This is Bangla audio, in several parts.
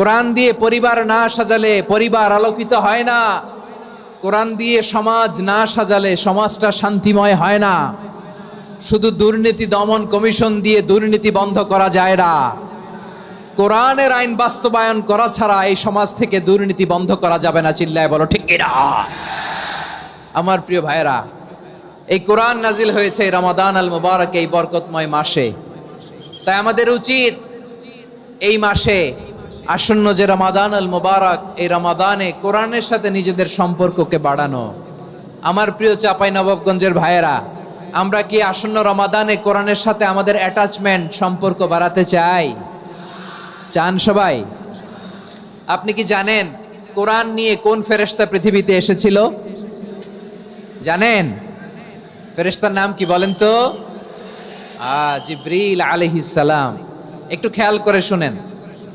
কোরআন দিয়ে পরিবার না সাজালে পরিবার আলোকিত হয় না। কোরআন দিয়ে সমাজ না সাজালে সমাজটা শান্তিময় হয় না। শুধু দুর্নীতি দমন কমিশন দিয়ে দুর্নীতি বন্ধ করা যায় না। কোরআনের আইন বাস্তবায়ন করা ছাড়া এই সমাজ থেকে দুর্নীতি বন্ধ করা যাবে না, চিল্লায় বলো, ঠিক কিনা? আমার প্রিয় ভাইরা এই কোরআন নাজিল হয়েছে রমাদান আল মুবারক এই বরকতময় মাসে। তাই আমাদের উচিত এই মাসে আসন্ন যে রমাদান আল মুবারক, এই রমাদানে কোরআনের সাথে নিজেদের সম্পর্ককে বাড়ানো। আমার প্রিয় চাপাই নবাবগঞ্জের ভাইয়েরা, আমরা কি আসন্ন রমাদানে কোরআনের সাথে আমাদের অ্যাটাচমেন্ট সম্পর্ক বাড়াতে চাই? চান সবাই? আপনি কি জানেন কোরআন নিয়ে কোন ফেরেশতা পৃথিবীতে এসেছিল? জানেন? ফেরেশতার নাম কি বলেন তো? জিব্রিল আলাইহিস সালাম। একটু খেয়াল করে শুনেন।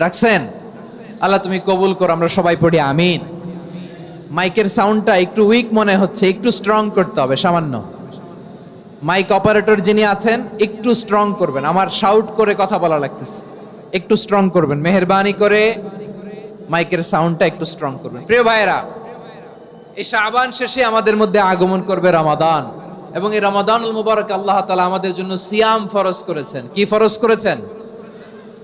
রাখছেন? আল্লাহ তুমি কবুল করো, আমরা সবাই পড়ি, আমিন। মাইকের সাউন্ডটা একটু উইক মনে হচ্ছে, একটু স্ট্রং করতে হবে, সামান্য। মাইক অপারেটর যিনি আছেন, একটু স্ট্রং করবেন। আমার শাউট করে কথা বলা লাগতেছে। একটু স্ট্রং করবেন, মেহরবানি করে মাইকের সাউন্ডটা একটু স্ট্রং করবেন। প্রিয় ভাইয়েরা, এই শাবান শেষে আমাদের মধ্যে আগমন করবে রমাদান। এবং এই রমাদানুল মুবারক আল্লাহ তালা আমাদের জন্য সিয়াম ফরজ করেছেন। কি ফরজ করেছেন?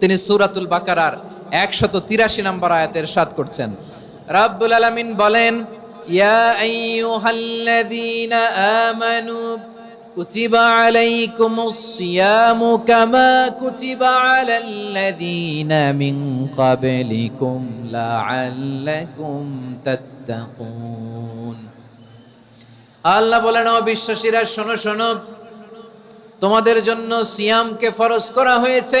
তিনি সূরাতুল বাকারার একশত তিরাশি নম্বর আয়াতের সাত করছেন। রাব্বুল আলামিন বলেন, ইয়া আইয়ুহাল্লাযীনা আমানু কুতিবা আলাইকুমুস সিয়ামু কামা কুতিবা আলাল্লাযীনা মিন ক্বাবলিকুম লাআল্লাকুম তাত্তাকুন। আল্লাহ বলেন, ও বিশ্বাসীরা, শোনো শোনো। তোমাদের জন্য সিয়ামকে ফরজ করা হয়েছে।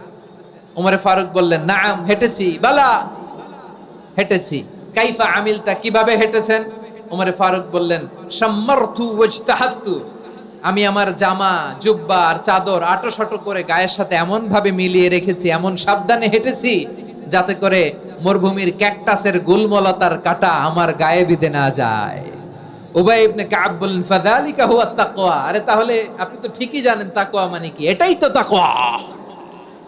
উমরে ফারুক বললেন, নাম, হেঁটেছি। বালা, হেঁটেছি। কাইফা আমিলতা, কীভাবে হেঁটেছেন? উমরে ফারুক বললেন সম্মার্থু আমি আমার জামা, জুব্বা আর চাদর আটো শটো করে গায়ের সাথে এমন ভাবে মিলিয়ে রেখেছি, এমন সাবধানে হেঁটেছি যাতে করে মরুভূমির ক্যাকটাসের গুলমলতার কাটা আমার গায়ে বিধে না যায়। উবাই ইবনে কাব বললেন, ফাযালিকা হুয়া তাকওয়া। আরে তাহলে আপনি তো ঠিকই জানেন, তাকওয়া মানে কি? এটাই তো তাকওয়া।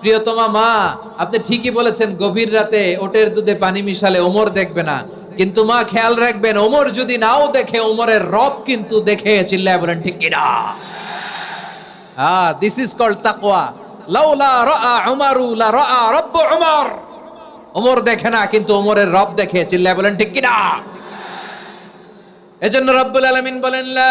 প্রিয়তমা মা আপনি ঠিকই বলেছেন গভীর রাতে ওটের দুধে পানি মিশালে ওমর দেখবে না। কিন্তু মা খেয়াল রাখবেন ওমর যদি নাও দেখে ওমরের রব কিন্তু দেখে চিল্লায় বলেন ঠিক কিনা Ah, this is called taqwa. লাউলা রাআ উমারু লা রাআ রব্ব উমর। ওমর দেখে না কিন্তু ওমরের রব দেখে চিল্লায় বলেন ঠিক কিনা এজন্য রব্বুল আলামিন বলেন লা